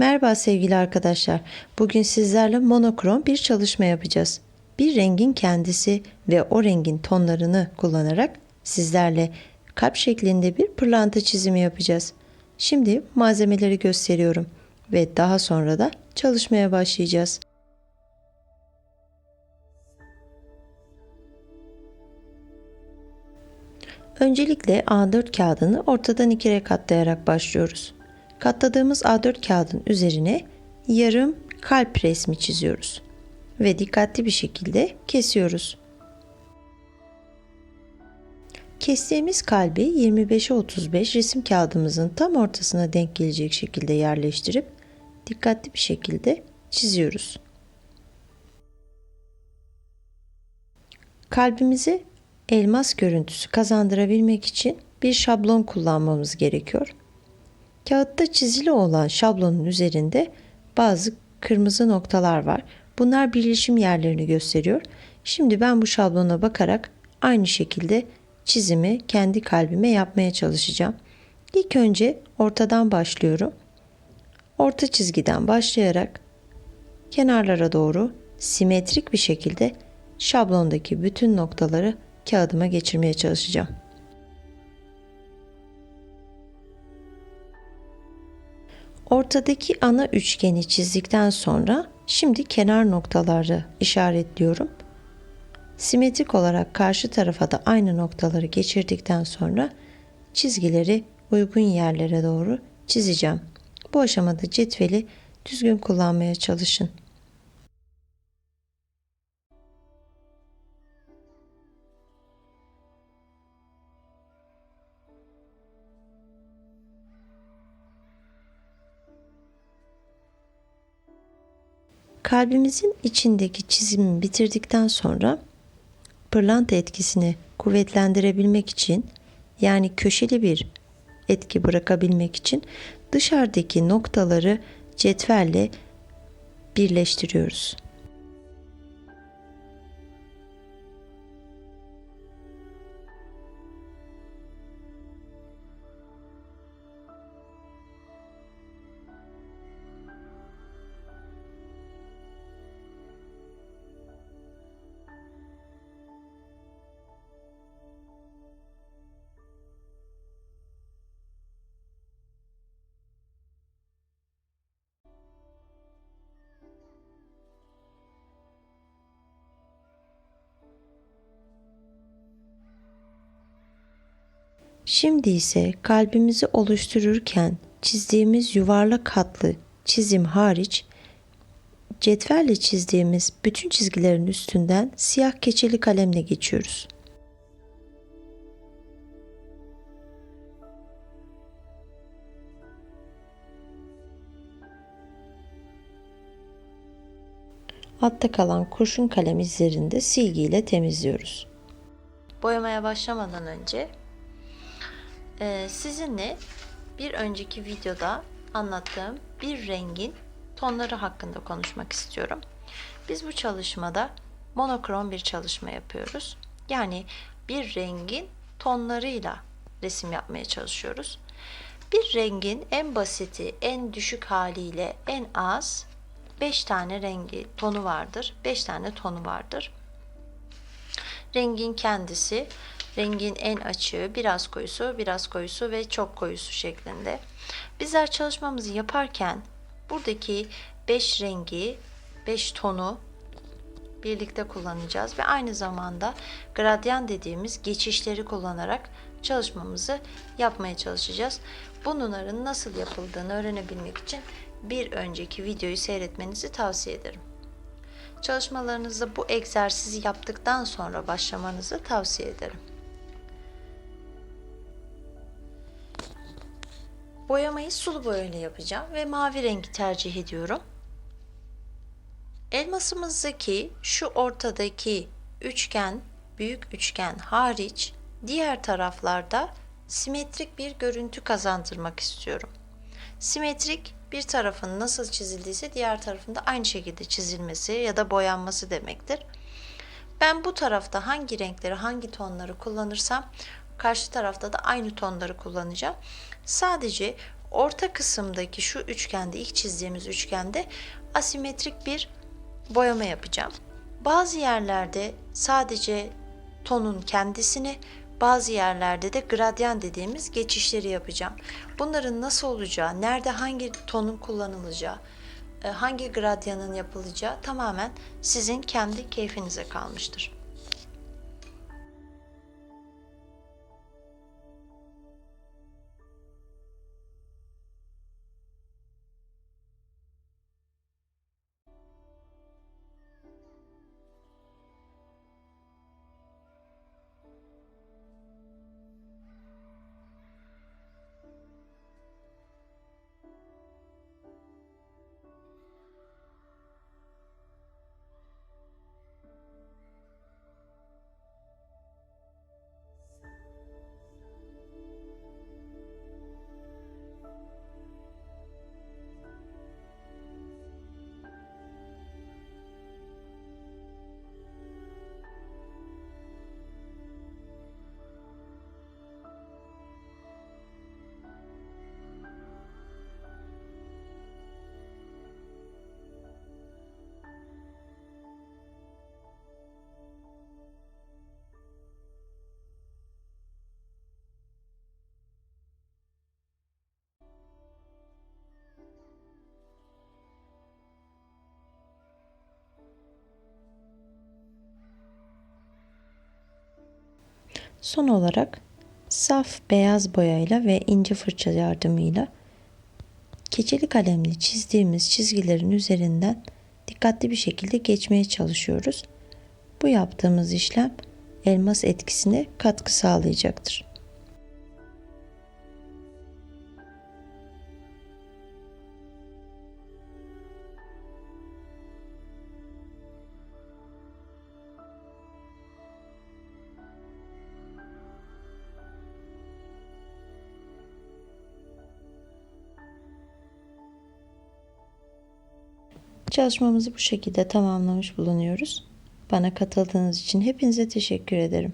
Merhaba sevgili arkadaşlar. Bugün sizlerle monokrom bir çalışma yapacağız. Bir rengin kendisi ve o rengin tonlarını kullanarak sizlerle kalp şeklinde bir pırlanta çizimi yapacağız. Şimdi malzemeleri gösteriyorum ve daha sonra da çalışmaya başlayacağız. Öncelikle A4 kağıdını ortadan ikiye katlayarak başlıyoruz. Katladığımız A4 kağıdın üzerine yarım kalp resmi çiziyoruz ve dikkatli bir şekilde kesiyoruz. Kestiğimiz kalbi 25'e 35 resim kağıdımızın tam ortasına denk gelecek şekilde yerleştirip dikkatli bir şekilde çiziyoruz. Kalbimizi elmas görüntüsü kazandırabilmek için bir şablon kullanmamız gerekiyor. Kağıtta çizili olan şablonun üzerinde bazı kırmızı noktalar var. Bunlar birleşim yerlerini gösteriyor. Şimdi ben bu şablona bakarak aynı şekilde çizimi kendi kalbime yapmaya çalışacağım. İlk önce ortadan başlıyorum. Orta çizgiden başlayarak kenarlara doğru simetrik bir şekilde şablondaki bütün noktaları kağıdıma geçirmeye çalışacağım. Ortadaki ana üçgeni çizdikten sonra şimdi kenar noktaları işaretliyorum. Simetrik olarak karşı tarafa da aynı noktaları geçirdikten sonra çizgileri uygun yerlere doğru çizeceğim. Bu aşamada cetveli düzgün kullanmaya çalışın. Kalbimizin içindeki çizimi bitirdikten sonra pırlanta etkisini kuvvetlendirebilmek için yani köşeli bir etki bırakabilmek için dışarıdaki noktaları cetvelle birleştiriyoruz. Şimdi ise kalbimizi oluştururken çizdiğimiz yuvarlak hatlı çizim hariç cetvelle çizdiğimiz bütün çizgilerin üstünden siyah keçeli kalemle geçiyoruz. Altta kalan kurşun kalem izlerini de silgiyle temizliyoruz. Boyamaya başlamadan önce sizinle bir önceki videoda anlattığım bir rengin tonları hakkında konuşmak istiyorum. Biz bu çalışmada monokrom bir çalışma yapıyoruz. Yani bir rengin tonlarıyla resim yapmaya çalışıyoruz. Bir rengin en basiti, en düşük haliyle en az 5 tane rengi tonu vardır. 5 tane tonu vardır. Rengin kendisi rengin en açığı, biraz koyusu, biraz koyusu ve çok koyusu şeklinde. Bizler çalışmamızı yaparken buradaki 5 rengi, 5 tonu birlikte kullanacağız ve aynı zamanda gradyan dediğimiz geçişleri kullanarak çalışmamızı yapmaya çalışacağız. Bunların nasıl yapıldığını öğrenebilmek için bir önceki videoyu seyretmenizi tavsiye ederim. Çalışmalarınızda bu egzersizi yaptıktan sonra başlamanızı tavsiye ederim. Boyamayı sulu boyayla yapacağım ve mavi rengi tercih ediyorum. Elmasımızdaki şu ortadaki üçgen, büyük üçgen hariç diğer taraflarda simetrik bir görüntü kazandırmak istiyorum. Simetrik bir tarafın nasıl çizildiyse diğer tarafında aynı şekilde çizilmesi ya da boyanması demektir. Ben bu tarafta hangi renkleri, hangi tonları kullanırsam karşı tarafta da aynı tonları kullanacağım. Sadece orta kısımdaki şu üçgende ilk çizdiğimiz üçgende asimetrik bir boyama yapacağım. Bazı yerlerde sadece tonun kendisini, bazı yerlerde de gradyan dediğimiz geçişleri yapacağım. Bunların nasıl olacağı, nerede hangi tonun kullanılacağı, e, hangi gradyanın yapılacağı tamamen sizin kendi keyfinize kalmıştır. Son olarak saf beyaz boyayla ve ince fırça yardımıyla keçeli kalemle çizdiğimiz çizgilerin üzerinden dikkatli bir şekilde geçmeye çalışıyoruz. Bu yaptığımız işlem elmas etkisine katkı sağlayacaktır. Çalışmamızı bu şekilde tamamlamış bulunuyoruz. Bana katıldığınız için hepinize teşekkür ederim.